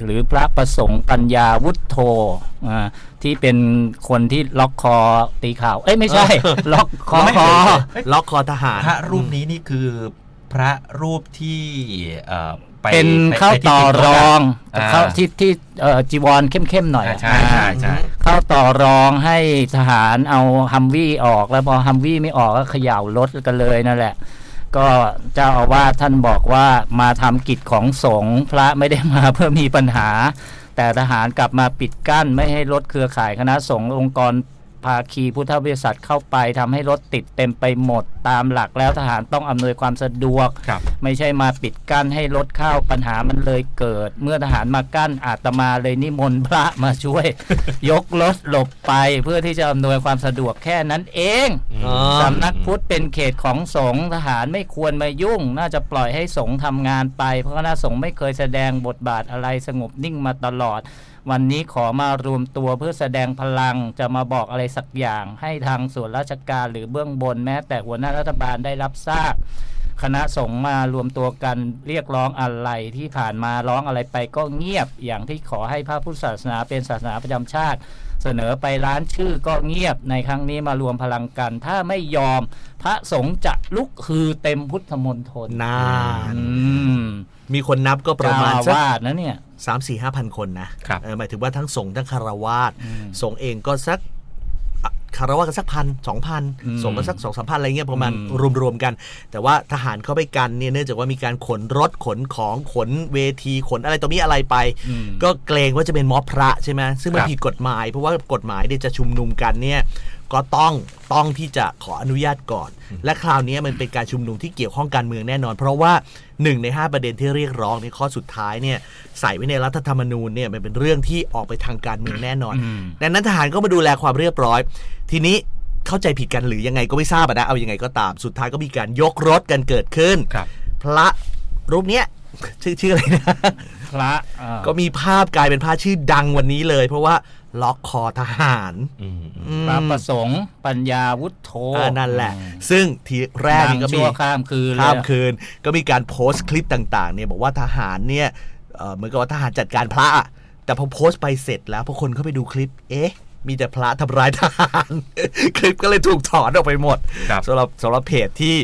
หรือพระประสงค์ปัญญาวุฒโธอ่าที่เป็นคนที่ล็อกคอตีข่าว เอ้ยไม่ใช่ ล็อกคอคอล็อกคอทหารพระรูปนี้นี่คือพระรูปที่เอ่อไปเป็นไปเข้าไปที่ต่อติดรถะองอ่าเข้าที่ที่เอ่อจีวรเข้มๆหน่อยอ่าใช่ใช่ใช่เข้าต่อรองให้ทหารเอาฮัมวี่ออกแล้วพอฮัมวี่ไม่ออกก็เขย่ารถกันเลยนั่นแหละ ก็เจ้าอาวาสท่านบอกว่ามาทำกิจของสงฆ์พระไม่ได้มาเพื่อมีปัญหา แต่ทหารกลับมาปิดกั้นไม่ให้รถเครือข่ายคณะสงฆ์องค์กร ภาคีพุทธบริษัทเข้าไปทำให้รถติดเต็มไปหมดตามหลักแล้วทหารต้องอำนวยความสะดวกครับไม่ใช่มาปิดกั้นให้รถเข้าปัญหามันเลยเกิด เมื่อทหารมากั้นอาตมาเลยนิมนต์พระมาช่วย ยกรถหลบไปเพื่อที่จะอำนวยความสะดวกแค่นั้นเองอ๋อสำนักพุทธเป็นเขตของสงฆ์ทหารไม่ควรมายุ่ง น่าจะปล่อยให้สงฆ์ทำงานไป เพราะคณะสงฆ์ไม่เคยแสดงบทบาทอะไรสงบนิ่งมาตลอด วันนี้ขอมารวมตัวเพื่อแสดงพลังจะมาบอกอะไรสักอย่าง ให้ทางส่วนราชการหรือเบื้องบนแม้แต่หัวหน้ารัฐบาลได้รับทราบคณะสงฆ์มารวมตัวกันเรียกร้องอะไรที่ผ่านมาร้องอะไรไปก็เงียบอย่างที่ขอให้พระพุทธศาสนาเป็นศาสนาประจำชาติ เสนอไปร้านชื่อก็เงียบในครั้งนี้มารวมพลังกัน ถ้าไม่ยอม พระสงฆ์จะลุกฮือเต็มพุทธมณฑลนานอืมมีคนนับก็ประมาณเจ้อสักวาสนะเนี่ย สามสี่ห้าพันคนนะครับ เออหมายถึงว่าทั้งสงฆ์ทั้งคารวาสอืมสงฆ์เองก็สักอะคารวาสก็สักพันสองพันอืมสงฆ์ก็สักสองสามพันอะไรเงี้ยประมาณอืมรวมๆกัน แต่ว่าทหารเข้าไปกันเนี่ยเนื่องจากว่ามีการขนรถขนของขนเวทีขนอะไรตรงนี้อะไรไปอืมก็เกรงว่าจะเป็นม็อบพระใช่ไหมซึ่งมันครับผิดกฎหมาย เพราะว่ากฎหมายเนี่ยจะชุมนุมกันเนี่ย ก็ต้องต้องที่จะขออนุญาตก่อน และคราวนี้มันเป็นการชุมนุมที่เกี่ยวข้องการเมืองแน่นอน เพราะว่าหนึ่งใน 5 ประเด็นที่เรียกร้องในข้อสุดท้ายเนี่ยใส่ไว้ในรัฐธรรมนูญเนี่ยมันเป็นเรื่องที่ออกไปทางการเมืองแน่นอนอืมดังนั้นทหารก็มาดูแลความเรียบร้อย ทีนี้เข้าใจผิดกันหรือยังไงก็ไม่ทราบอะนะเอายังไงก็ตามสุดท้ายก็มีการยกรถกันเกิดขึ้นครับพระรูปเนี้ยชื่อชื่ออะไรนะพระอ่าก็มีภาพกลายเป็นภาพชื่อดังวันนี้เลย เพราะว่า ล็อกคอทหารอืมอืมพระประสงค์ ปัญญาวุฒโธอ่านั่นแหละอืมซึ่งทีแรกดันี่งก็มีชั่วข้ามคืนเลยข้ามอะคืน ก็มีการโพสต์คลิปต่างๆเนี่ยบอกว่าทหารเนี่ยเอ่อเหมือนกับว่าทหารจัดการพระอะแต่พอโพสต์ไปเสร็จแล้วพอคนเข้าไปดูคลิป เอ๊ะ มีแต่พระทำร้ายทหาร คลิปก็เลยถูกถอนออกไปหมดครับสำหรับสำหรับเพจที่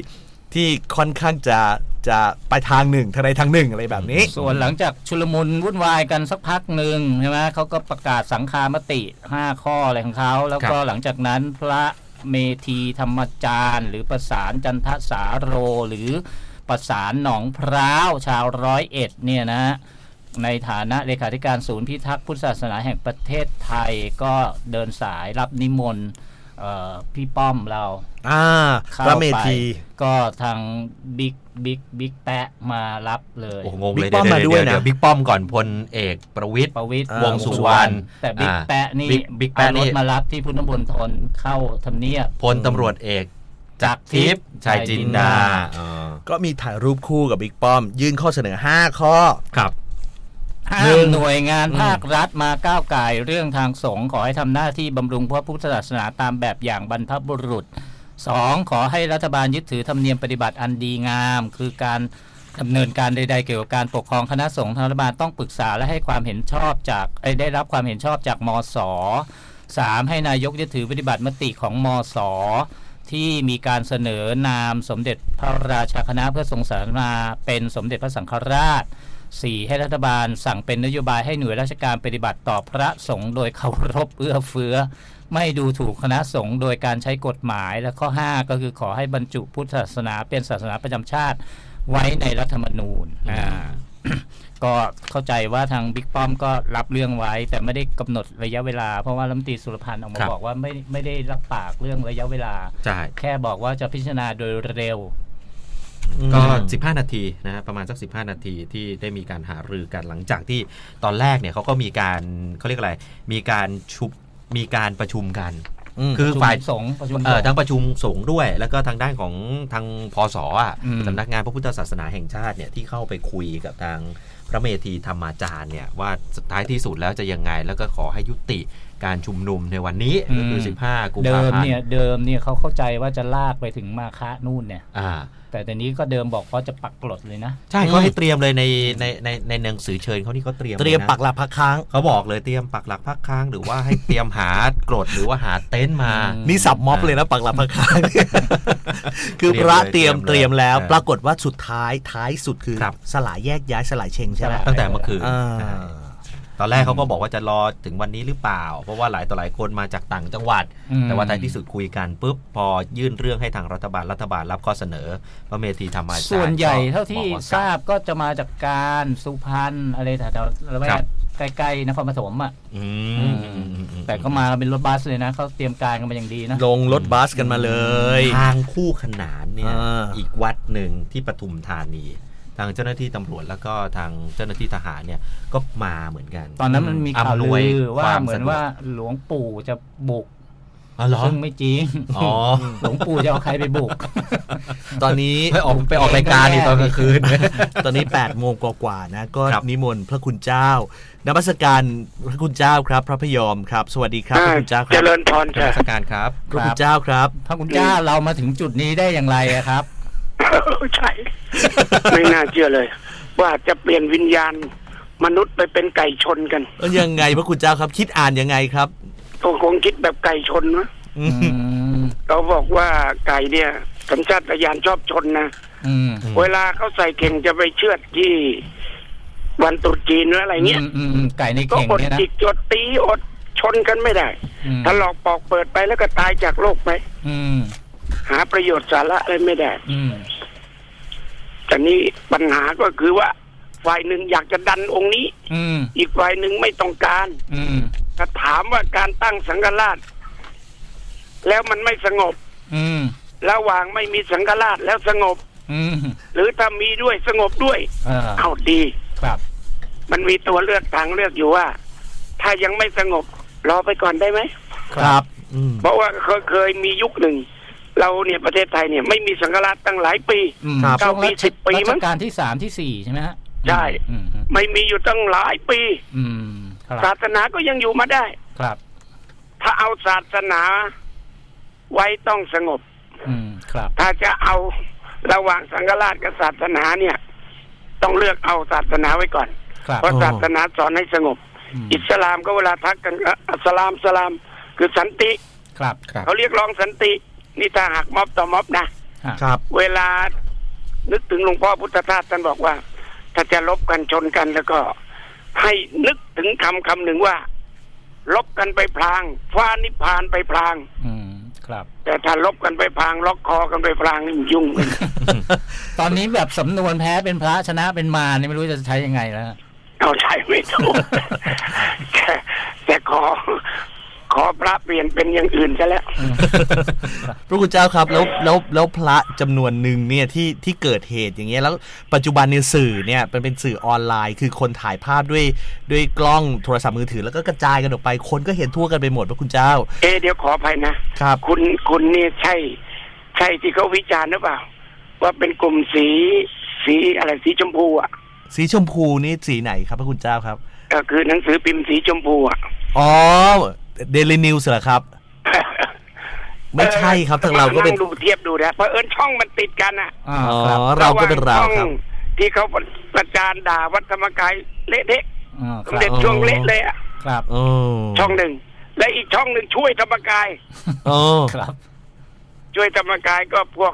ที่ค่อนข้างจะจะไปทางหนึ่งทางใดทางหนึ่งอะไรแบบนี้ ส่วนหลังจากชุลมุนวุ่นวายกันสักพักหนึ่งใช่ไหมเขาก็ประกาศสังฆามติ 5 ข้ออะไรของเขาแล้วก็ครับหลังจากนั้นพระเมธีธรรมจารย์ หรือประสานจันทสาโรหรือประสานหนองพร้าวชาวร้อยเอ็ดเนี่ยนะในฐานะเลขาธิการศูนย์พิทักษ์พุทธศาสนาแห่งประเทศไทยก็เดินสายรับนิมนต์เอ่อ พี่ป้อมเราอ่าเข้าพระเมไปธีก็ทางบิ๊กบิ๊กบิ๊กแปะมารับเลยโอ้โหงงบิ๊เลยกป้อมเดี๋มาด้วยเดี๋นะบิ๊กป้อมก่อนพลเอกประวิตยประวิตรอ่าวงสุวรรณแต่บิ๊กอ่าแปะนี่บิ๊กบิ๊กเอาแปะรนี่ถมารับที่พุทธมณฑลเข้าทำเนียบพลตำรวจเอกจักรทิพย์ชัยจินดาอ๋อก็มีถ่ายรูปคู่กับบิ๊กป้อม ยื่นข้อเสนอ 5 ข้อครับ ห้าหนึ่มงหน่วยงานภาครัฐมาก้าวไก่เรื่องทางสงฆ์ขอให้ทำหน้าที่บำรุงพระพุทธศาสนาตามแบบอย่างบรรพบุรุษ 2. ขอให้รัฐบาลยึดถือธรรมเนียมปฏิบัติอันดีงาม คือการดำเนินการใด ๆ เกี่ยวกับการปกครองคณะสงฆ์รัฐบาลต้องปรึกษาและให้ความเห็นชอบจากได้รับความเห็นชอบจากมศ 3. ให้นายกยึดถือปฏิบัติมติของมศที่มีการเสนอนามสมเด็จพระราชาคณะเพื่อทรงสาธนาเป็นสมเด็จพระสังฆราช 4. ให้รัฐบาลสั่งเป็นนโยบายให้หน่วยราชการปฏิบัติต่อพระสงฆ์โดยเคารพเอื้อเฟื้อ ไม่ดูถูกคณะสงฆ์โดยการใช้กฎหมาย และข้อ 5 ก็คือขอให้บรรจุพุทธศาสนาเป็นศาสนาประจำชาติไว้ในรัฐธรรมนูญอ่าก็เข้าใจว่าทางบิ๊กป้อมก็รับเรื่องไว้ แต่ไม่ได้กำหนดระยะเวลา เพราะว่ารัฐมนตรีสุรพันธ์ออกมาครับบอกว่าไม่ไม่ได้รับปากเรื่องระยะเวลาใช่แค่บอกว่าจะพิจารณาโดยเร็ว ก็อืม15 นาทีนะฮะประมาณสัก 15 นาทีที่ได้มีการหารือกันหลังจากที่ตอนแรกเนี่ยเขาก็มีการเขาเรียกอะไร มีการชุบมีการประชุมกันอืมคือฝ่ายประชุมสงฆ์ประชุมเอ่อสงฆ์ทั้งประชุมสงฆ์ด้วย แล้วก็ทางด้านของทางพศอะอืมสำนักงานพระพุทธศาสนาแห่งชาติเนี่ยที่เข้าไปคุยกับทางพระเมธีธรรมาจารย์เนี่ยว่าสุดท้ายที่สุดแล้วจะยังไง แล้วก็ขอให้ยุติการชุมนุมในวันนี้อืมก็คือ 15 กุมเดิภามพันเนี่ยธ์เดิมเนี่ยเขาเข้าใจว่าจะลากไปถึงมาคะนู่นเนี่ย อ่าแต่ตอนนี้ก็เดิมบอกเขาจะปักกลดเลยนะ ใช่เขาให้เตรียมเลยในในในในหนังสือเชิญเขานี่เขาเตรียมเตรียมลนะปักหลักพักค้าง เขาบอกเลยเตรียมปักหลักพักค้าง หรือว่าให้เตรียมหากรดหรือว่าหาเต็นท์มา อืม นี่สับม็อบเลยนะปักหลักพักค้าง คือพระเตรียมเตเตรีรียยมมเลยแล้ว เออปรากฏว่าสุดท้ายท้ายสุดคือ ครับ สลายแยกย้ายสลายเชงใช่ไหมสลายตั้งแต่เมื่อคืนอ่า ใช่ ตอนแรกเขาก็บอกว่าจะรอถึงวันนี้หรือเปล่า เพราะว่าหลายต่อหลายคนมาจากต่างจังหวัดอืมแต่ว่าท้ายที่สุดคุยกันปุ๊บพอยื่นเรื่องให้ทางรัฐบาลรัฐบาลรับข้อเสนอพระเมธีธรรมอาจารย์ส่วนใหญ่ก็เท่าที่บอกว่ทราบก็จะมาจากการสุพรรณอะไรแถวๆละแวครักบใกล้ๆนครปฐมอะอืมอืมอืมอืมอืมแต่ก็มาเป็นรถบัสเลยนะเขาเตรียมการกันมาอย่างดีนะ ลงรถบัสกันมาเลย ทางคู่ขนานเนี่ยอ่าอีกวัดหนึ่งที่ปทุมธานี ทางเจ้าหน้าที่ตำรวจแล้วก็ทางเจ้าหน้าที่ทหารเนี่ยก็มาเหมือนกันตอนนั้นมันมีข่าวำนลืยอว่าคเหมือนสะดกว่าหลวงปู่จะบุกอ๋อเหรอซึ่งไม่จริงอ๋อหลวงปู่จะเอาใครไปบุก ตอนนี้ไปออกไปออกรายการนี่ตอนกลางคืน ตอนนี้8โมงกว่าๆนะ ก็ครับนิมนต์พระคุณเจ้านมัสการพระคุณเจ้าครับ พระพยอมครับ สวัสดีครับพระคุณเจ้าคเจรับริญพรนจ้ะมัสการครับ พระคุณเจ้าครับ พระคุณเจ้าเรามาถึงจุดนี้ได้อย่างไรอะครับ ใช่ ไม่น่าเชื่อเลย ว่าจะเปลี่ยนวิญญาณ มนุษย์ไปเป็นไก่ชนกันเอ้ยยังไงพระคุณเจ้าครับ คิดอ่านยังไงครับก็คงคิดแบบไก่ชนนะอือืมมเราบอกว่าไก่เนี่ยสัญชาตญาณชอบชนนะอืมอืมเวลาเขาใส่เข่งจะไปเชือดที่วันตรุษจีนหรืออะไรเงี้ยอืมอืมอืมไก่ในก็เข่งอดเนี่ยนะจิกจดตีอดชนกันไม่ได้อืมถ้าหลอกปอกเปิดไปแล้วก็ตายจากโลกไป อืม หาประโยชน์สาระอะไรไม่ได้อืมแต่นี้ปัญหาก็คือว่า ฝ่ายหนึ่งอยากจะดันองค์นี้ อืมอีกฝ่ายหนึ่งไม่ต้องการอืมถ้าถามว่าการตั้งสังฆราช แล้วมันไม่สงบ อืมระหว่างไม่มีสังฆราชแล้วสงบ อืมหรือถ้ามีด้วยสงบด้วยเออเอาดี ครับมันมีตัวเลือกทางเลือกอยู่ว่า ถ้ายังไม่สงบ รอไปก่อนได้ไหม ครับ อืมเพราะว่าเคยเคยมียุคหนึ่ง เราเนี่ยประเทศไทยเนี่ยไม่มีสังฆราชตั้งหลายปีอืมครับเก้าปีช่วงสิบปีมั้รังชกาลที่สามที่สี่ใช่ไหมฮะใช่อืมอืมไม่มีอยู่ตั้งหลายปีอืมคศารับสนาก็ยังอยู่มาได้ ครับ ถ้าเอาศาสนาไว้ต้องสงบอืมครับถ้าจะเอาระหว่างสังฆราชกับศาสนาเนี่ย ต้องเลือกเอาศาสนาไว้ก่อนครับเพราะศาสนาสอนให้สงบอืมอิสลามก็เวลาทักกันก็อัสสลามสลามคือสันติครับครับเขาเรียกร้องสันติ นี่ถ้าหักม็อบต่อม็อบนะฮะครับ เวลานึกถึงหลวงพ่อพุทธทาสท่านบอกว่า ถ้าจะลบกันชนกันแล้วก็ ให้นึกถึงคำคำหนึ่งว่า ลบกันไปพลางฟ้านิพพานไปพลาง อืมครับ แต่ถ้าลบกันไปพลางล็อกคอกันไปพลางนี่มันยุ่งเลย ตอนนี้แบบสำนวนแพ้เป็นพระชนะเป็นมารนี่ไม่รู้จะใช้ยังไงแล้ว เอาใช่ไม่ถูกแต่แต่ขอ ขอพระเปลี่ยนเป็นอย่างอื่นซะแล้ว พระคุณเจ้าครับแล้วแล้วแล้วพระจำนวนหนึ่งเนี่ยที่ที่เกิดเหตุอย่างเงี้ยแล้วปัจจุบันในยสื่อเนี่ยเป็นเป็นสื่อออนไลน์ คือคนถ่ายภาพด้วยด้วยกล้องโทรศัพท์มือถือ แล้วก็กระจายกันออกไปคนก็เห็นทั่วกันไปหมดพระคุณเจ้าเอะเดี๋ยวขออภัยนะครับ คุณคุณนี่ใช่ ใช่ที่เขาวิจารณ์หรือเปล่า ว่าเป็นกลุ่มสีสีอะไรสีชมพูอะสีชมพูนี่สีไหนครับพระคุณเจ้าครับ ก็คือหนังสือพิมพ์สีชมพูอะ อ๋อ เดลินิวส์เหรอครับ ไม่ใช่ครับทางเราก็เป็นงดูเทียบดูนะเพราะเอิญช่องมันติดกันอะอ่าอ๋อครับเราก็เป็นเราะหว่งครับช่องที่เขาประจานด่าวัดธรรมกายเละเทะอ่าสคมรับเด็จช่วงเละเลยอะครับโอ้ช่องหนึ่งและอีกช่องหนึ่งช่วยธรรมกายโอ้ครับ ช่วยธรรมกายก็พวก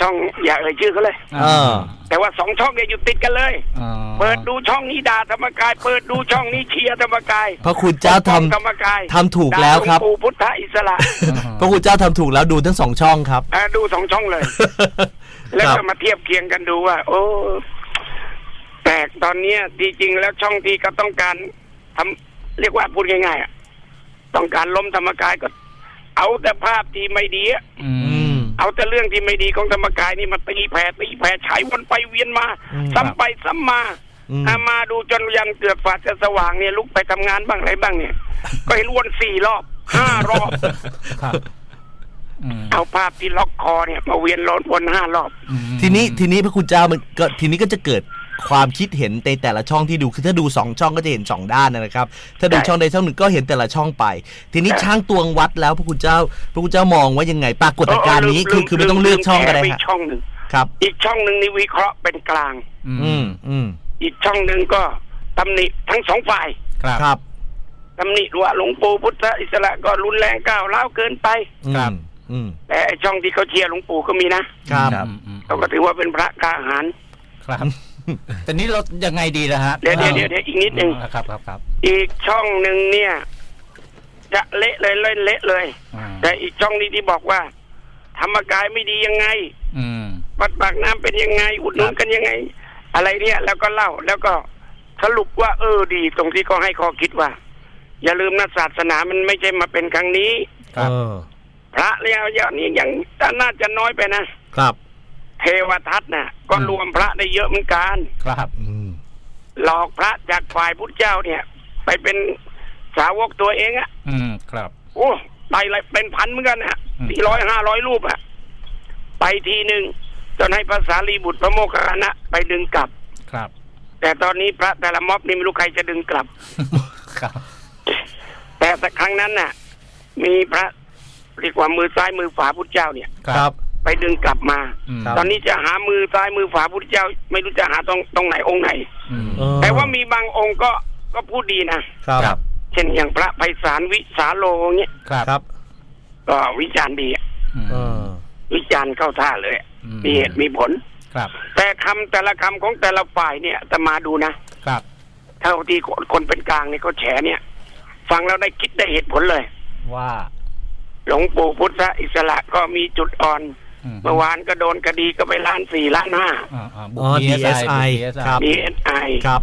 ช่องอย่าเอ่ยชื่อเขาเลยเออแต่ว่าสองช่องเนี่ยอยู่ติดกันเลยอ่า เปิดดูช่องนี้ด่าธรรมกาย เปิดดูช่องนี้เชียร์ธรรมกายพระคุณเจ้าทปกป้องธรรมกายทำถูกแล้วครับด่าหงปู่พุทธอิสระำพระคุณเจ้าทำถูกแล้วดูทั้งสองช่องครับอ่าดูสองช่องเลย แล้วครับก็มาเทียบเคียงกันดูว่า โอ้แปลกตอนเนี้ยที่จริงแล้วช่องที่ก็ต้องการทำเรียกว่าพูดง่ายๆอะต้องการล้มธรรมกายก็ เอาแต่ภาพที่ไม่ดีอะอือืมมเอาแต่เรื่องที่ไม่ดีของธรรมกายนี่มาตีแผ่ตีแผ่ฉายวนไปเวียนมาอืมซ้ำไปซ้ำมา อืมอะมาดูจนยันเกือบฝาจะสว่างเนี่ยลุกไปทำงานบ้างอะไรบ้างเนี่ย ก็เห็นวนสี่รอบห้ารอบครับอืมเอาภาพที่ล็อกคอเนี่ยมาเวียนรถวนห้ารอบอืมทีนี้ทีนี้พระคุณเจ้ามันก็ทีนี้ก็จะเกิดความคิดเห็นในแต่ละช่องที่ดูคือถ้าดูสองช่องก็จะเห็นสองด้านนะครับ ถ้าดูใช่ช่องใดช่องหนึ่งก็เห็นแต่ละช่องไป ทีนี้ใช่ช่างตวงวัดแล้วพระคุณเจ้า พระคุณเจ้ามองว่ายังไงปรากฏการณ์นี้คือคือไม่ต้องเลือกช่องก็ได้ลืมแถมอีฮะกช่องหนึ่งครับอีกช่องหนึ่งนี่วิเคราะห์เป็นกลาง อืมอืม อีกช่องหนึ่งก็ตำหนิทั้งสองฝ่ายครับครับตำหนิว่าหลวงปู่พุทธอิสระก็รุนแรงก้าวร้าวเกินไปครับ อืมแต่ไอ้ช่องที่เขาเชียร์หลวงปู่ก็มีนะครับครับอืมอืมเขาก็ถือว่าเป็นพระกล้าหาญครับ แต่นี้เรายังไงดีล่ะฮะเดี๋ยวเดี๋ยวเดี๋ยวเดี๋ยวอีกนิดหนึ่งอ่าครับครับครับอีกช่องหนึ่งเนี่ย จะเละเลยเล่นเละเลยอ่าแต่อีกช่องนี้ที่บอกว่า ธรรมกายไม่ดียังไงอืม วัดปากน้ำเป็นยังไง อุดหนุนกันยังไง อะไรเนี่ย แล้วก็เล่าแล้วก็สรุปว่าเออดี ตรงที่เขาให้ข้อคิดว่า อย่าลืมนะศาสนามันไม่ใช่มาเป็นครั้งนี้ครับเออพระแล้วอย่างนี้ยังน่าจะน้อยไปนะครับ เทวทัตน่ะ ก็รวมพระได้เยอะเหมือนกันครับอืมหลอกพระจากฝ่ายพุทธเจ้าเนี่ย ไปเป็นสาวกตัวเองอะอืมครับ โอ้ไปเลยเป็นพันเหมือนกันนะอืมสี่ร้อยห้าร้อยรูปอะไปทีหนึ่ง จนให้ภาษาลีบุตรพระโมคคัลลานะไปดึงกลับ ครับ แต่ตอนนี้พระแต่ละม็อบนี่ไม่รู้ใครจะดึงกลับ ครับ แต่แต่ครั้งนั้นน่ะ มีพระเรียกว่ามือซ้ายมือขวาพุทธเจ้าเนี่ย ครับ ไปดึงกลับมา อืม ครับ ตอนนี้จะหามือซ้ายมือขวาพุทธเจ้า ไม่รู้จะหาตรงตรงไหนองค์ไหน อืมเออแต่ว่ามีบางองค์ก็ก็พูดดีนะ ครับครับเช่นอย่างพระไพศาลวิสาโลเนี่ยครับ ครับก็วิจารณ์ดีอะ อืมเออ วิจารณ์เข้าท่าเลยอะอืมมีเหตุมีผลครับ แต่คำแต่ละคำของแต่ละฝ่ายเนี่ยจะมาดูนะครับเท่าที่คนคนเป็นกลางเนี่ยเขาแฉเนี่ย ฟังแล้วได้คิดได้เหตุผลเลย ว่า หลวงปู่พุทธอิสระก็มีจุดอ่อนอืมเมื่อวานก็โดนคดีก็ไปล้านสี่ล้านห้าอ่าอ่าบุอ๋กอ DSI DSI ครับดีเอสไอครับ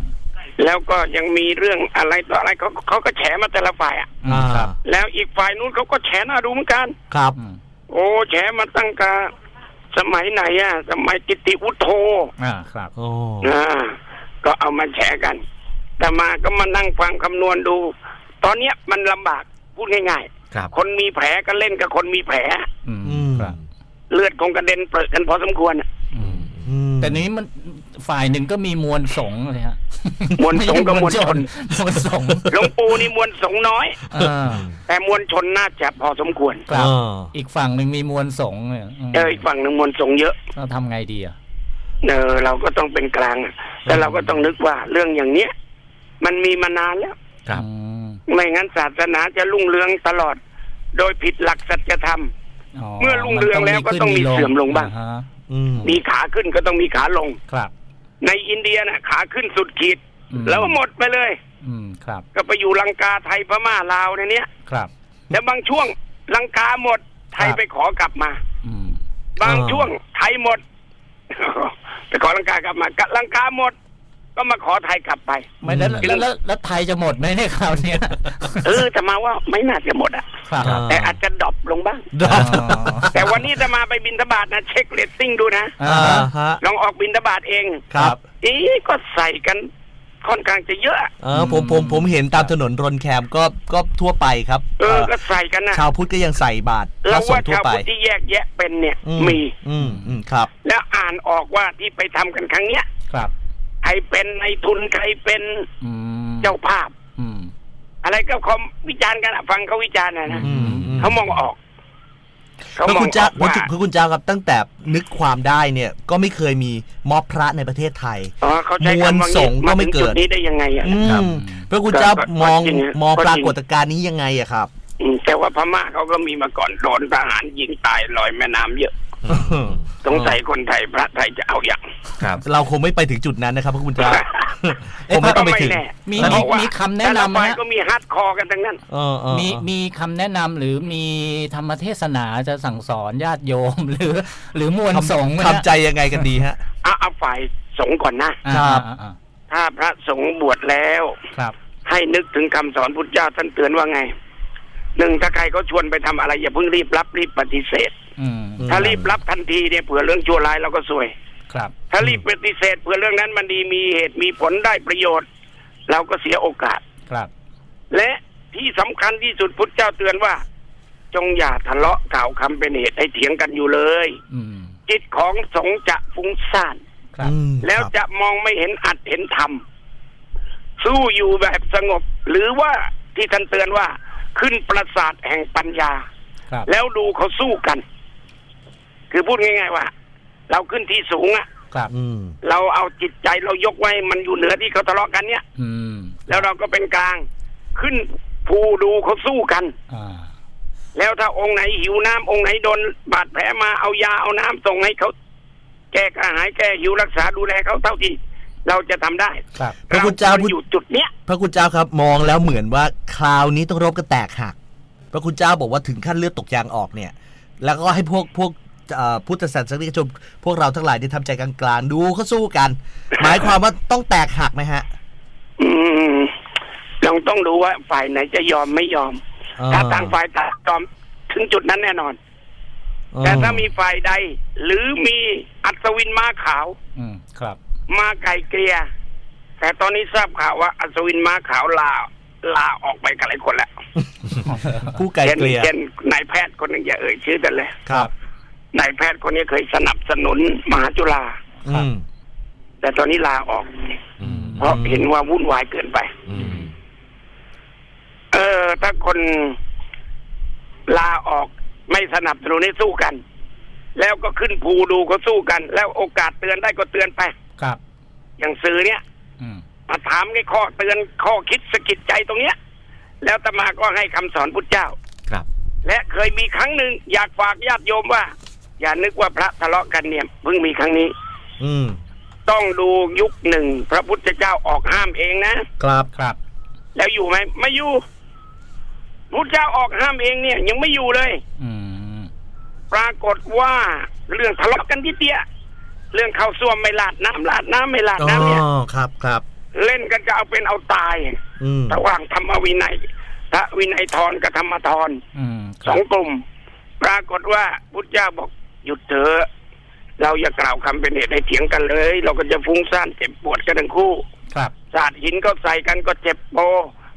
แล้วก็ยังมีเรื่องอะไรต่ออะไรเขาเขาก็แฉมาแต่ละฝ่ายอะอืมครับแล้วอีกฝ่ายนู้นเขาก็แฉหน้าดูเหมือนกัน ครับอืม โอ้แฉมาตั้งแต่สมัยไหนอะ สมัยกิตติวุฒโธอ่าครับโอ้อ่าก็เอามาแฉกัน แต่มาก็มานั่งฟังคำนวณดู ตอนเนี้ยมันลำบากพูดง่ายครับ ๆ คนมีแผลก็เล่นกับคนมีแผล อืมอืม ครับ เลือดคงกระเด็นเปรอะกันพอสมควรอะอืมอืม แต่นี้มันฝ่ายหนึ่งก็มีมวลสงฆ์เลยฮะมวลสงฆ์กับมวลชนมวลสงฆ์หลวงปู่นี่มวลสงฆ์น้อยอ่าแต่มวลชนน่าจะพอสมควรครับเอออีกฝั่งหนึ่งมีมวลสงฆ์เนี่ยมเอออีกฝั่งหนึ่งมวลสงฆ์เยอะเราทำไงดีอะเออเราก็ต้องเป็นกลางอะแต่เราก็ต้องนึกว่าเรื่องอย่างเนี้ย มันมีมานานแล้วครับอืมไม่งั้นศาสนาจะรุ่งเรืองตลอด โดยผิดหลักสัจธรรมเมื่อรุ่งเรืองแล้วก็ต้องมีเสื่อมลงบ้างอ่ฮะอื มมีขาขึ้นก็ต้องมีขาลงครับ ในอินเดียน่ะขาขึ้นสุดขีดอืมแล้วหมดไปเลย อืมครับ ก็ไปอยู่ลังกาไทยพม่าลาวในเนี้ยครับแล้วบางช่วงลังกาหมดไทยครับไปขอกลับมาอืมบางอ่าช่วงไทยหมด ไปขอลังกากลับมากะลังกาหมด ก็มาขอไทยกลับไป ไม่แล้วแล้วแล้วแล้วไทยจะหมดไหมเนี่ยคราวเนี้ยเออแต่มาว่าไม่น่าจะหมดอะ ครับอ่าแต่อาจจะดรอปลงบ้าง ดอกอ๋อแต่วันนี้จะมาไปบินทบาทนะเช็คเรตติ้งดูนะ อ่าอ่าฮะฮะลองออกบินทบาทเองครับ อีก็ใส่กันค่อนข้างจะเยอะ เออผมผมผมเห็นตามถนนรนแคมก็ก็ทั่วไปครับเออเอ่อก็ใส่กันนะชาวพุทธก็ยังใส่บาตรพเราระสงว่าฆ์ทั่วชาวไปพุทธที่แยกแยะเป็นเนี่ย อืมี อืมอืมครับ แล้วอ่านออกว่าที่ไปทำกันครั้งเนี้ย ครับใค รเป็นในายทุนใครเป็นอืมเจ้าภาพอืมอะไรก็คอมวิจารณ์กันอะฟังเขาวิจารณ์นะนะอืมอืมเขามองออกเขาพระมองคุณอเจ้าอกว่าพระคุณเจ้าครับตั้งแต่นึกความได้เนี่ย ก็ไม่เคยมีม็อบพระในประเทศไทยอ๋อเขาใช้มวลคำว่าสงฆ์ก็มาไม่ถึงเกิจุดดนี้ได้ยังไงอะอืครับมพระคุณเจ้าก็มองก็จริงอะมองก็จริงปรากฏการณ์นี้ยังไงอะครับอืมแต่ว่าพม่าเขาก็มีมาก่อนโดนทหารยิงตายลอยแม่น้ำเยอะ สงสัยคนไทยพระไทยจะเอาอย่าง ครับ เราคงไม่ไปถึงจุดนั้นนะครับพระคุณเจ้าเอ๊ะผมไม่ต้องไปถึงแน่มีเพราะว่ามีคำแนะนำแต่ละฝ่ายไหมฮะก็มีฮาร์ดคอร์กันทั้งนั้นเออเออมีเออมีคำแนะนำหรือมีธรรมเทศนาจะสั่งสอนญาติโยมหรือ หรือมวลสงฆ์ไหมฮะทำใจยังไงกันดีฮะเอาเอาฝ่ายสงฆ์ก่อนนะอ่าครับ อ่าอ่าถ้าพระสงฆ์บวชแล้ว ครับ ให้นึกถึงคำสอนพุทธเจ้าท่านเตือนว่าไงหนึ่งถ้าใครเขาชวนไปทำอะไรอย่าเพิ่งรีบรับรีบปฏิเสธอืมอืม ถ้ารีบรับทันทีเนี่ยเผื่อเรื่องชั่วร้ายเราก็ซวย ครับ ถ้ารีบปฏิเสธเผื่อเรื่องนั้นมันดีมีเหตุมีผลได้ประโยชน์ เราก็เสียโอกาส ครับ และที่สำคัญที่สุดพุทธเจ้าเตือนว่า จงอย่าทะเลาะกล่าวคำเป็นเหตุให้เถียงกันอยู่เลย อืมจิตของสงฆ์จะฟุ้งซ่านครับอืมแล้วครับจะมองไม่เห็นอัดเห็นธรรมสู้อยู่แบบสงบ หรือว่าที่ท่านเตือนว่าขึ้นปราสาทแห่งปัญญาครับแล้วดูเขาสู้กัน คือพูดง่ายๆว่า เราขึ้นที่สูงอะครับอืมเราเอาจิตใจเรายกไว้มันอยู่เหนือที่เขาทะเลาะกันเนี่ย อืมแล้วเราก็เป็นกลาง ขึ้นภูดูเขาสู้กัน อ่าแล้วถ้าองค์ไหนหิวน้ำองค์ไหนโดนบาดแผลมาเอายาเอาน้ำส่งให้เขาแก้กระหายแก้หิวรักษาดูแลเขาเท่าที่เราจะทำได้ครับ พระคุณเจ้ารพูด อยู่จุดเนี้ย พระคุณเจ้าครับมองแล้วเหมือนว่าคราวนี้ต้องรบกันแตกหัก พระคุณเจ้าบอกว่าถึงขั้นเลือดตกยางออกเนี่ย แล้วก็ให้พวกพวกเอ่อ พุทธศาสนิกชนพวกเราทั้งหลายที่ทำใจกลางๆดูเขาสู้กัน หมายความว่าต้องแตกหักไหมฮะ อืมเราต้องดูว่าฝ่ายไหนจะยอมไม่ยอม ถ้าต่างฝ่ายต่างยอมถึงจุดนั้นแน่นอน แต่ถ้ามีฝ่ายใด หรือมีอัศวินม้าขาว อืมครับ มาไก่เกลีย แต่ตอนนี้ทราบข่าวว่าอัศวินม้าขาวลาลาออกไปกันหลายคนแล้วผู้ไกลเช่นเกลี่ยเช่นนายแพทย์คนหนึ่งอย่าเอ่ยชื่อกันเลย ครับ นายแพทย์คนนี้เคยสนับสนุนมหาจุฬาอืมแต่ตอนนี้ลาออก อืมเพราะเห็นว่าวุ่นวายเกินไป อืมเออ ถ้าคนลาออกไม่สนับสนุนให้สู้กัน แล้วก็ขึ้นภูดูก็สู้กัน แล้วโอกาสเตือนได้ก็เตือนไป ครับ อย่างสื่อเนี่ย อืม มาถามให้ข้อเตือนข้อคิดสะกิดใจตรงเนี้ย แล้วตมาก็ให้คำสอนพุทธเจ้า ครับ และเคยมีครั้งหนึ่งอยากฝากญาติโยมว่า อย่านึกว่าพระทะเลาะกันเนี่ยเพิ่งมีครั้งนี้ อืม ต้องดูยุคหนึ่งพระพุทธเจ้าออกห้ามเองนะครับครับ แล้วอยู่ไหมไม่อยู่พุทธเจ้าออกห้ามเองเนี่ย ยังไม่อยู่เลย อืม ปรากฏว่าเรื่องทะเลาะกันที่เตี้ยเรื่องเข้าส้วมไม่ลาดน้ำลาดน้ำไม่ลาดอ๋อน้ำเนี่ยครับครับเล่นกันจะเอาเป็นเอาตายอืมระหว่างธรรมวินัยพระวินัยทรกับธรรมทรอืมคสรัอบงกลุ่ม ปรากฏว่าพุทธเจ้าบอก หยุดเถอะเราอย่ากล่าวคำเป็นเหตุให้เถียงกันเลย เราก็จะฟุ้งซ่านเจ็บปวดกันทั้งคู่ ครับสาดหินเขาใส่กันก็เจ็บโป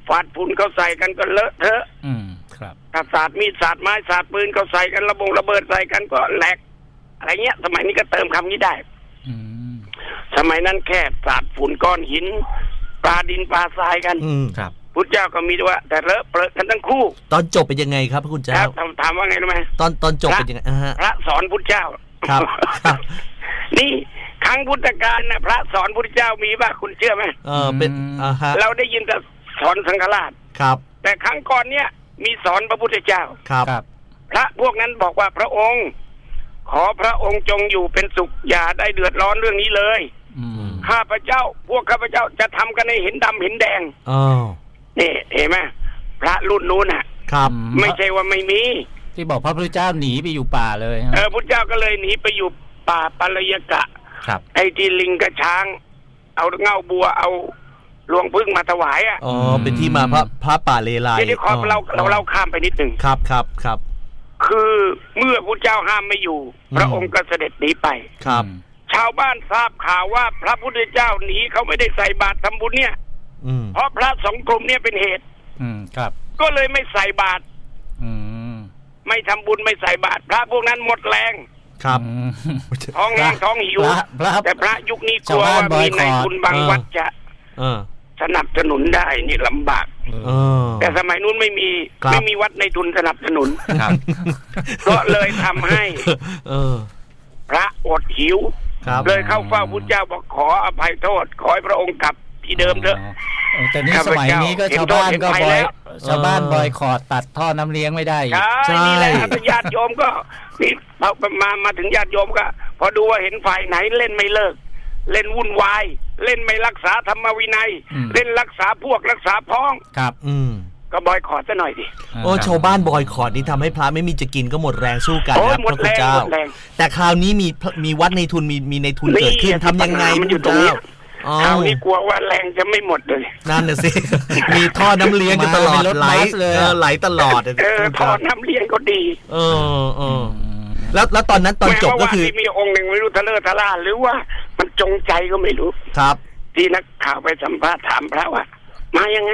ฟาดฝุ่นเขาใส่กันก็เลอะเทอะ อืมครับถ้าสาดมีดสาดไม้สาดปืนเขาใส่กันระบงระเบิดใส่กันก็แหลก อะไรเงี้ย สมัยนี้ก็เติมคำนี้ได้อืมสมัยนั้นแค่สาดฝุ่นก้อนหินปลาดินปลาทรายกัน อืมครับ พุทธเจ้าก็มีด้วยว่า แต่เลอะเปรอะกันทั้งคู่ตอนจบเป็นยังไงครับพระคุณคเจ้ารับถามถามว่าไงรู้ไหมตอนตอนจบเป็นยังไงอ่าฮะพระสอนพุทธเจ้าครับครับ นี่ครั้งพุทธกาลนะพระสอนพุทธเจ้ามีป่ะคุณเชื่อไหมเออเป็นอ่าฮะเราได้ยินแต่สอนสังฆราช ครับแต่ครั้งก่อนเนี่ยมีสอนพระพุทธเจ้า ครับครับ พระพวกนั้นบอกว่าพระองค์ ขอพระองค์จงอยู่เป็นสุขอย่าได้เดือดร้อนเรื่องนี้เลย อืมข้าพเจ้า พวกข้าพเจ้าจะทำกันให้เห็นดำเห็นแดงอ๋อ นี่เห็นไหมพระรุ่นนู้นน่ะ ครับอืไม่ใช่ว่าไม่มี ที่บอกพระพุทธเจ้าหนีไปอยู่ป่าเลยเออพุทธเจ้าก็เลยหนีไปอยู่ป่าปัลยกะ ครับไอ้ที่ลิงกับช้าง เอาเง่าบัวเอาลวงพึ่งมาถวายอะอ๋อเป็นที่มาพระพระป่าเลไลเดี๋ยวนี้ขอเราเราเราข้ามไปนิดหนึ่งครับครับครับ คือเมื่อพุทธเจ้าห้ามไม่อยู่อืมพระองค์ก็เสด็จหนีไปครับ ชาวบ้านทราบข่าวว่าพระพุทธเจ้าหนีเขาไม่ได้ใส่บาตรทำบุญเนี่ยอืม เพราะพระสองกลุ่มเนี่ยเป็นเหตุ อืมครับ ก็เลยไม่ใส่บาตรอืมไม่ทำบุญไม่ใส่บาตรพระพวกนั้นหมดแรง ครับอืมท้องแห้งท้องหิวพระพระแต่พระยุคนี้กลัวชาวบ้านว่ามีบอยคอร์นายทคุณบางเออวัดจะเออสนับสนุนได้นี่ลำบากเออแต่สมัยนู้นไม่มีครับไม่มีวัดในทุนสนับสนุนครับก็เลยทำให้เออพระอดหิวครับเลยเข้าเฝ้าพุทธเจ้าบอกขออภัยโทษ ขอให้พระองค์กลับ ที่เดิมเถอะเอแต่นี่สมัยนี้ก็ชาวบ้านก็บอย ชาวบ้านบอยคอรดตัดท่อน้ำเลี้ยงไม่ได้อีก ใช่นี่แหละญาติโยมก็นี่พอมามาถึงญาติโยมก็ พอดูว่าเห็นฝ่ายไหนเล่นไม่เลิก เล่นวุ่นวาย เล่นไม่รักษาธรรมวินัยเล่นรักษาพวกรักษาพ้อง ครับอืมก็บอยขอซะหน่อยดิโอ้ชาวบ้านบอยคอร์ดนี่ทำให้พระไม่มีจะกินก็หมดแรงสู้กันโอ้นะหมพดระคุแรณงเจ้า หมดแรง แต่คราวนี้มีพระมีวัดในทุนมีมีในทุนเกิดขึ้นนี่ทำยังไงมันพอยู่ระตรงเจ้า อ๋อคราวนี้กลัวว่าแรงจะไม่หมดเลย นั่นน่ะสิ มีท่อน้ำเลี้ยงกันตลอดมาเป็นรถไหลบัสเลยเออะอไหลตลอดะเออพระทอคุณเจ้าน้ำเลี้ยงก็ดี เออเออแล้วแล้วตอนนั้นตอนจบก็คือแม้ว่าที่มีองค์หนึ่งไม่รู้ทะเลอะทะล่าหรือว่ามันจงใจก็ไม่รู้ ครับ ที่นักข่าวไปสัมภาษณ์ถามพระว่ามายังไง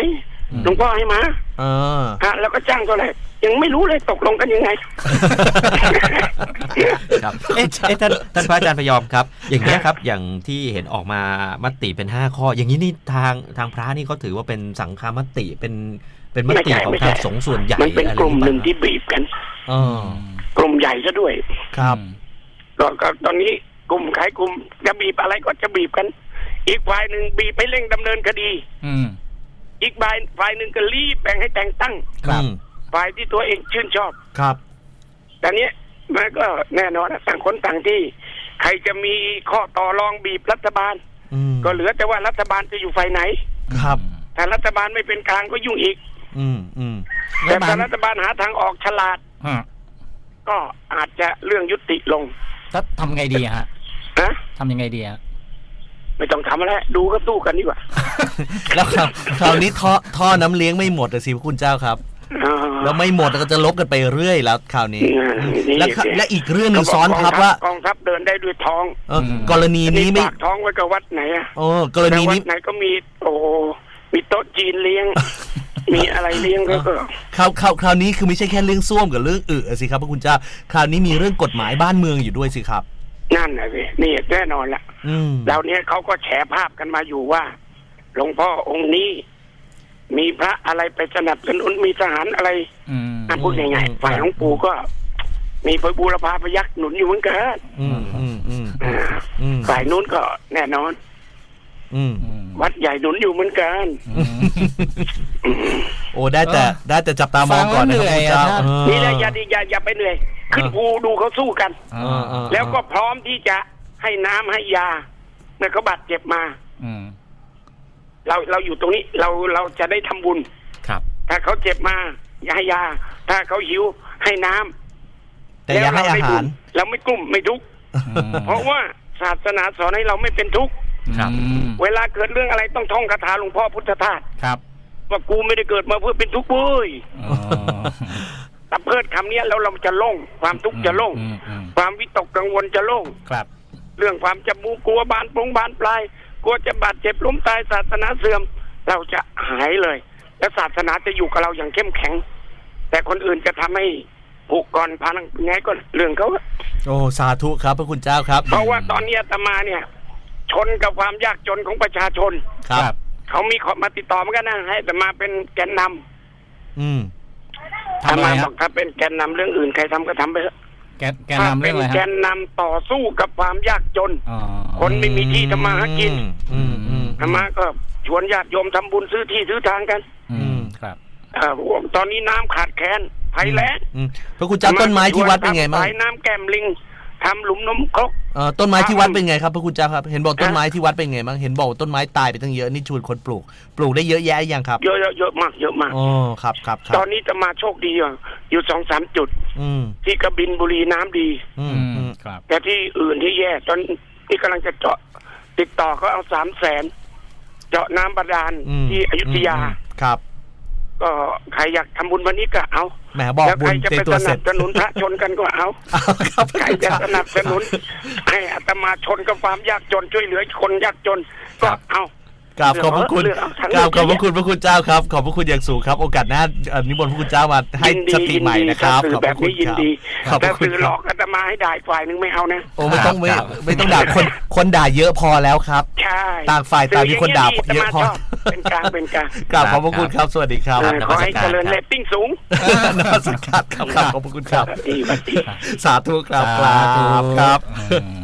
หลวงพ่อให้มาเออฮะแล้วก็จ้างเท่าไหร่ยังไม่รู้เลยตกลงกันยังไง ครับเอ๊ะเอ๊ะท่านท่านพระอาจารย์พยอมครับ อย่างนี้ยครับ อย่างที่เห็นออกมามติเป็น 5 ข้อ อย่างนี้นี่ทางทางพระนี่เขาถือว่าเป็นสังฆามติเป็นเป็นมติของทางสงฆ์ส่วนใหญ่มันเป็นอะไรกลุ่มหนึ่งรือเปล่าที่บีบกันเออกลุ่มใหญ่ซะด้วยครับก็ก็ตอนนี้กลุ่มขายกลุ่มจะบีบอะไรก็จะบีบกัน อีกฝ่ายหนึ่งบีบไปเร่งดำเนินคดี อืม อีกฝ่ายฝ่ายหนึ่งก็รีบแบ่งให้แต่งตั้งครับอืมฝ่ายที่ตัวเองชื่นชอบครับแต่เนี้ยมันก็แน่นอนนะต่างคนต่างที่ ใครจะมีข้อต่อรองบีบรัฐบาลอืมก็เหลือแต่ว่ารัฐบาลจะอยู่ฝ่ายไหน ครับถ้ารัฐบาลไม่เป็นกลางก็ยุ่งอีก อืมอืมแต่ถ้ารัฐบาลหาทางออกฉลาดฮะก็อาจจะเรื่องยุติลงแล้วทำไงดีอะฮะนะทำยังไงดีอะ ไม่ต้องทำอะไรดูก็สู้กันดีกว่าแล้วคราวคราวนี้ท่อท่อน้ำเลี้ยงไม่หมดอะสิพระคุณเจ้าครับ อ่า แล้วไม่หมดก็จะลบกันไปเรื่อยแล้วคราวนี้อ่านี่และสิ และอีกเรื่องหนึ่งซ้อนทับว่ากองทัพเดินได้ด้วยท้องเออกรณีนี้ไม่ปากท้องไว้กับวัดไหนอะโอ้กรแต่ณีวันี้ ดไหนก็มี โอ้มีโต๊ะจีนเลี้ยง มีอะไรเลี้ยงก็ก็ คราวคราวคราวนี้คือไม่ใช่แค่เรื่องส้วมกับเรื่องอึอะสิครับพระคุณเจ้า คราวนี้มีเรื่องกฎหมายบ้านเมืองอยู่ด้วยสิครับ นั่นนะสินี่แน่นอนละอืมแล้วเนี้ยเขาก็แฉภาพกันมาอยู่ว่า หลวงพ่อองค์นี้ มีพระอะไรไปสนับสนุนมีทหารอะไรอืมอะพูดง่ายๆฝ่ายหลวงปู่ก็ มีพระบูรพาพยักษ์หนุนอยู่เหมือนกันอืมอืมอืมอ่าอืมฝ่ายนู้นก็แน่นอนอืมอืม วัดใหญ่หนุนอยู่เหมือนกันอืมโอ้ได้แต่ได้แต่จับตามองก่อนนะครับพระคุณเจ้าฟังแล้วเหนื่อยอะท่านเออนี่แหละอย่าดีอย่าอย่าไปเหนื่อย ขึ้นภูดูเขาสู้กันเออเออแล้วก็พร้อมที่จะให้น้ำให้ยาเมื่อเขาบาดเจ็บมา อืมเราเราอยู่ตรงนี้เราเราจะได้ทำบุญครับ ถ้าเขาเจ็บมาอย่าให้ยา ถ้าเขาหิวให้น้ำแต่อย่าให้อาหารเราไม่กลุ้มไม่ทุกข์เพราะว่าศาสนาสอนให้เราไม่เป็นทุกข์ ครับอืมเวลาเกิดเรื่องอะไรต้องท่องคาถาหลวงพ่อพุทธทาสครับว่ากูไม่ได้เกิดมาเพื่อเป็นทุกข์เว้ยอ๋อแต่เพิดคำเนี้ยแล้วเราจะโล่งความทุกข์จะโล่งอืมอืมความวิตกกังวลจะโล่งครับ เรื่องความจะมูกลัวบานปรุงบานปลาย กลัวจะบาดเจ็บล้มตายศาสนาเสื่อม เราจะหายเลย และศาสนาจะอยู่กับเราอย่างเข้มแข็ง แต่คนอื่นจะทำให้ผูกก่อนพังไงก็เรื่องเขาโอ้สาธุครับพระคุณเจ้าครับ เพราะว่าตอนนี้อาตมาเนี่ย ชนกับความยากจนของประชาชน ครับ เขามีขอมาติดต่อเหมือนกันนะให้อาตมาเป็นแกนนำอืมอาตทำอะไรมาบฮะอกถ้าเป็นแกนนำเรื่องอื่นใครทำก็ทำไปเถอะแกนแกนถ้านำเรื่เป็อนงอะไรแกฮะนนำต่อสู้กับความยากจน อ๋อคนไม่มีที่ทำมาหากิน อืมอืมอาตมาก็ชวนญาติโยมทำบุญซื้อที่ซื้อทางกันอืมครับเอ่อตอนนี้น้ำขาดแคลนภัยแล้งอืมพระคุณเจ้าต้นไม้ที่วัดเป็นไงบ้าง สายน้ำแก้มลิง ทำหลุมนมครก เอ่อต้นไม้ที่วัดเป็นไงครับพระคุณเจ้าครับ เห็นบอกต้นไม้ที่วัดเป็นไงบ้างเห็นบอกว่าต้นไม้ตายไปตั้งเยอะนี่ชวนคนปลูก ปลูกได้เยอะแยะยังครับเยอะๆเยอะมากเยอะมาก อ๋อครับครับครัตอบนนี้จะมาโชคดีอะอยู่สองสามจุด อืมที่กระบินบุรีน้ำดี อืมอืมครับ แต่ที่อื่นที่แย่ ตอนนี้กำลังจะเจาะ ติดต่อเขาเอาสามแสนเจาะน้ำบาดาลอืมที่อยุธยา อืมครับ ก็ใครอยากทำบุญวันนี้ก็เอาแหมบอกแล้วบุใครญจะในไปตัวสเสนัร็จบสนุนพระชนกันก็เอาเอาครับพระใครคุณจะเจ้าสนับสนุนให้อาตมาชนกับความยากจนช่วยเหลือคนยากจนก็เอา กราบขอบพระคุณเลือกเอาทั้งกราบขอบพเยระอะคุณพระคุณเจ้าครับ ขอบพระคุณอย่างสูงครับ โอกาสหน้าเอ่อนิมนต์พระคุณเจ้ามาให้ยินดีสติใหม่นะครับ ยินดีขอบแบพบระคุณนี้ยิคนรับ ดีขอบพแต่ระคุณสื่อคหลรัอบ กอาตมาให้ด่าอีกฝ่ายหนึ่งไม่เอานะ โอ้ไม่ต้องไม่ครับ ไม่ต้องด่าคนคนด่าเยอะพอแล้วครับ ใช่ต่างฝ่ายต่างมีคนด่าสื่เยอะพอางนี้ดีอาตมาชอบเป็นกลางเป็นกลางกราบขอบพระคุณครับ สวัสดีครับเออขอให้เจริญครับเรตติ้งสูงนมัสการครับครับขอบพระคุณครับสวัสดีสวัสดี สาธุครับคสารับธุครับ อืม